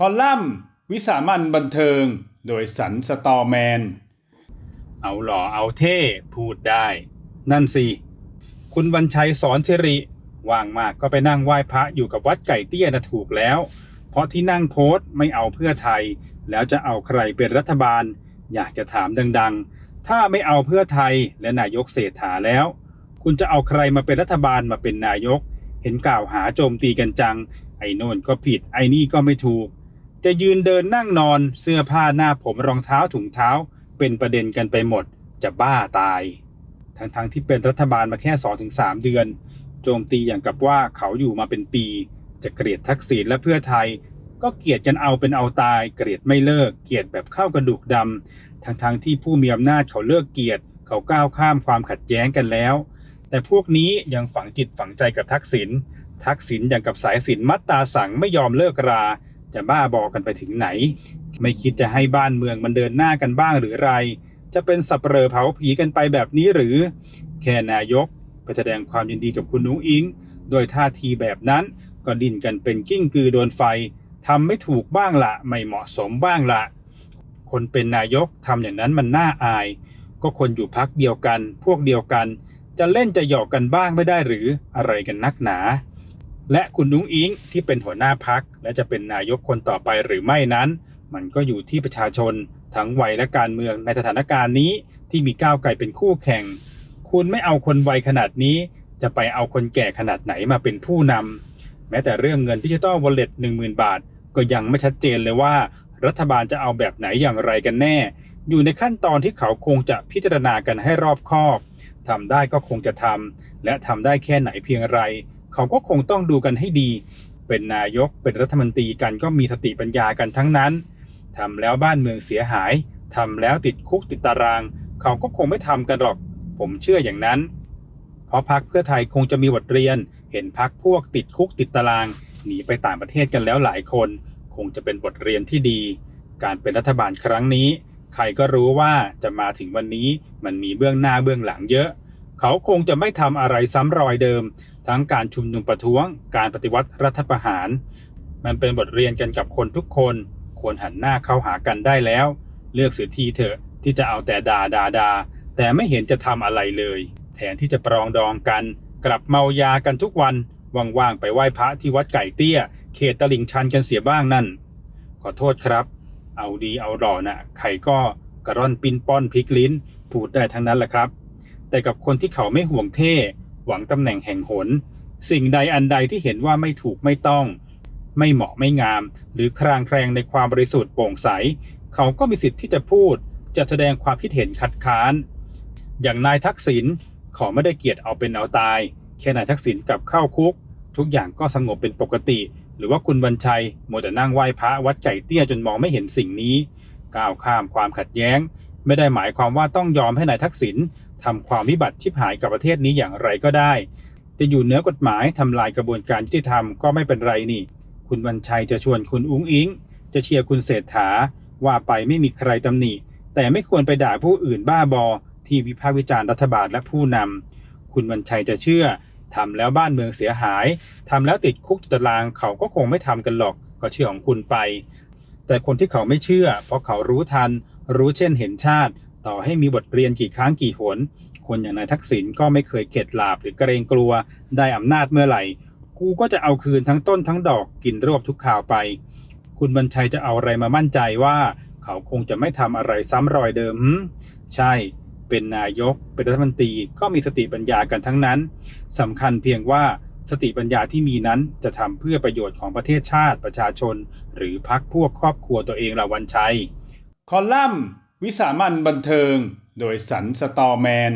คอลัมน์วิสามันบันเทิง โดยสันสตอแมน เอาหล่อเอาเท่พูดได้ นั่นสิ คุณวันชัยสอนสิริว่างมากก็ไปนั่งไหว้พระอยู่กับวัดไก่เตี้ยนะถูกแล้ว เพราะที่นั่งโพสต์ไม่เอาเพื่อไทย แล้วจะเอาใครเป็นรัฐบาล อยากจะถามดังๆ ถ้าไม่เอาเพื่อไทยและนายกเศรษฐาแล้ว คุณจะเอาใครมาเป็นรัฐบาลมาเป็นนายก เห็นกล่าวหาโจมตีกันจัง ไอ้โน่นก็ผิดไอ้นี่ก็ไม่ถูก จะยืนเดินนั่งนอนเสื้อผ้าหน้าผมรองเท้าถุงเท้า เป็นประเด็นกันไปหมด จะบ้าตาย ทั้งๆทที่เป็นรัฐบาลมาแค่ 2-3 เดือน โจมตีอย่างกับว่าเขาอยู่มาเป็นปี จะเกลียดทักษิณและเพื่อไทย ก็เกลียดกันเอาเป็นเอาตาย เกลียดไม่เลิก เกลียดแบบเข้ากระดูกดำทั้งๆทที่ผู้มีอำนาจเขาเลิกเกลียด เขาก้าวข้ามความขัดแย้งกันแล้ว แต่พวกนี้ยังฝังจิตฝังใจกับทักษิณทักษิณอย่างกับสายสินมัดตาสังไม่ยอมเลิกรา จะบ้าบอกกันไปถึงไหน ไม่คิดจะให้บ้านเมืองมันเดินหน้ากันบ้างหรือไร จะเป็นสับเปลอเผาผีกันไปแบบนี้หรือ แค่นายกไปแสดงความยินดีกับคุณนุ้งอิง โดยท่าทีแบบนั้นก็ดิ้นกันเป็นกิ้งกือโดนไฟทำไม่ถูกบ้างละไม่เหมาะสมบ้างละคนเป็นนายกทำอย่างนั้นมันน่าอาย ก็คนอยู่พักเดียวกัน พวกเดียวกัน จะเล่นจะหยอกกันบ้างไม่ได้หรืออะไรกันนักหนา และคุณนุ้งอิงที่เป็นหัวหน้าพัก และจะเป็นนายกคนต่อไปหรือไม่นั้น มันก็อยู่ที่ประชาชน ทั้งวัยและการเมืองในสถานการณ์นี้ที่มีก้าวไกลเป็นคู่แข่ง คุณไม่เอาคนวัยขนาดนี้ จะไปเอาคนแก่ขนาดไหนมาเป็นผู้นำแม้แต่เรื่องเงินดิจิตอลวอลเล็ตหนึ่งหมื่นบาท ก็ยังไม่ชัดเจนเลยว่า รัฐบาลจะเอาแบบไหนอย่างไรกันแน่ อยู่ในขั้นตอนที่เขาคงจะพิจารณากันให้รอบคอบทำได้ก็คงจะทำและทำได้แค่ไหนเพียงไร เขาก็คงต้องดูกันให้ดี เป็นนายกเป็นรัฐมนตรีกันก็มีสติปัญญากันทั้งนั้นทำแล้วบ้านเมืองเสียหายทำแล้วติดคุกติดตาราง เขาก็คงไม่ทำกันหรอก ผมเชื่ออย่างนั้น เพราะพักเพื่อไทยคงจะมีบทเรียน เห็นพักพวกติดคุกติดตาราง หนีไปต่างประเทศกันแล้วหลายคน คงจะเป็นบทเรียนที่ดี การเป็นรัฐบาลครั้งนี้ ใครก็รู้ว่าจะมาถึงวันนี้มันมีเบื้องหน้าเบื้องหลังเยอะ เขาคงจะไม่ทำอะไรซ้ำรอยเดิม ทั้งการชุมนุมประท้วง การปฏิวัติรัฐประหาร มันเป็นบทเรียนกันกับคนทุกคน ควรหันหน้าเข้าหากันได้แล้ว เลือกเสียทีเถอะที่จะเอาแต่ด่าด่าด่าแต่ไม่เห็นจะทำอะไรเลย แทนที่จะปรองดองกัน กลับเมายากันทุกวันว่างๆไปไหว้พระที่วัดไก่เตี้ย เขตตลิ่งชันกันเสียบ้างนั่น ขอโทษครับ เอาดีเอาหล่อนะ่ะใครก็กระร่อนปิ้นป้อนพลิกลิ้น พูดได้ทั้งนั้นแหละครับ แต่กับคนที่เขาไม่ห่วงเท่ หวังตำแหน่งแห่งหน สิ่งใดอันใดที่เห็นว่าไม่ถูกไม่ต้อง ไม่เหมาะไม่งาม หรือครางแคลงในความบริสุทธิ์โปร่งใส เขาก็มีสิทธิ์ที่จะพูด จะแสดงความคิดเห็นคัดค้าน อย่างนายทักษิณเขอไม่ได้เกียรติเอาเป็นเอาตาย แค่นายทักษิณกลับเข้าคุก ทุกอย่างก็สงบเป็นปกติ หรือว่าคุณวันชัยโมวแต่นั่งไหว้พระวัดไก่เตี้ยจนมองไม่เห็นสิ่งนี้ ก้าวข้ามความขัดแย้ง ไม่ได้หมายความว่าต้องยอมให้นายทักษิณ ทำความวิบัติชิบหายกับประเทศนี้อย่างไรก็ได้ จะอยู่เหนือกฎหมายทำลายกระบวนการยุติธรรมก็ไม่เป็นไรนี่ คุณวันชัยจะชวนคุณอุ้งอิง จะเชียร์คุณเศรษฐา ว่าไปไม่มีใครตำหนิ แต่ไม่ควรไปด่าผู้อื่นบ้าบอ ที่วิพากษ์วิจารณ์รัฐบาลและผู้นำคุณวันชัยจะเชื่อทำแล้วบ้านเมืองเสียหายทำแล้วติดคุกติดตารางเขาก็คงไม่ทำกันหรอกก็เชื่อของคุณไป แต่คนที่เขาไม่เชื่อ เพราะเขารู้ทัน รู้เช่นเห็นชาติ ต่อให้มีบทเรียนกี่ครั้งกี่หน คนอย่างนายทักษิณก็ไม่เคยเข็ดหลาบหรือเกรงกลัว ได้อำนาจเมื่อไหร่ กูก็จะเอาคืนทั้งต้นทั้งดอกกินรวบทุกข่าวไป คุณบรรชัยจะเอาอะไรมามั่นใจว่า เขาคงจะไม่ทำอะไรซ้ำรอยเดิม ใช่ เป็นนายก เป็นรัฐมนตรีก็มีสติปัญญากันทั้งนั้นสำคัญเพียงว่าสติปัญญาที่มีนั้นจะทำเพื่อประโยชน์ของประเทศชาติประชาชน หรือพักพวกครอบครัวตัวเองละวันชัย คอลัมน์ วิสามันบันเทิง โดยสันสตอแมน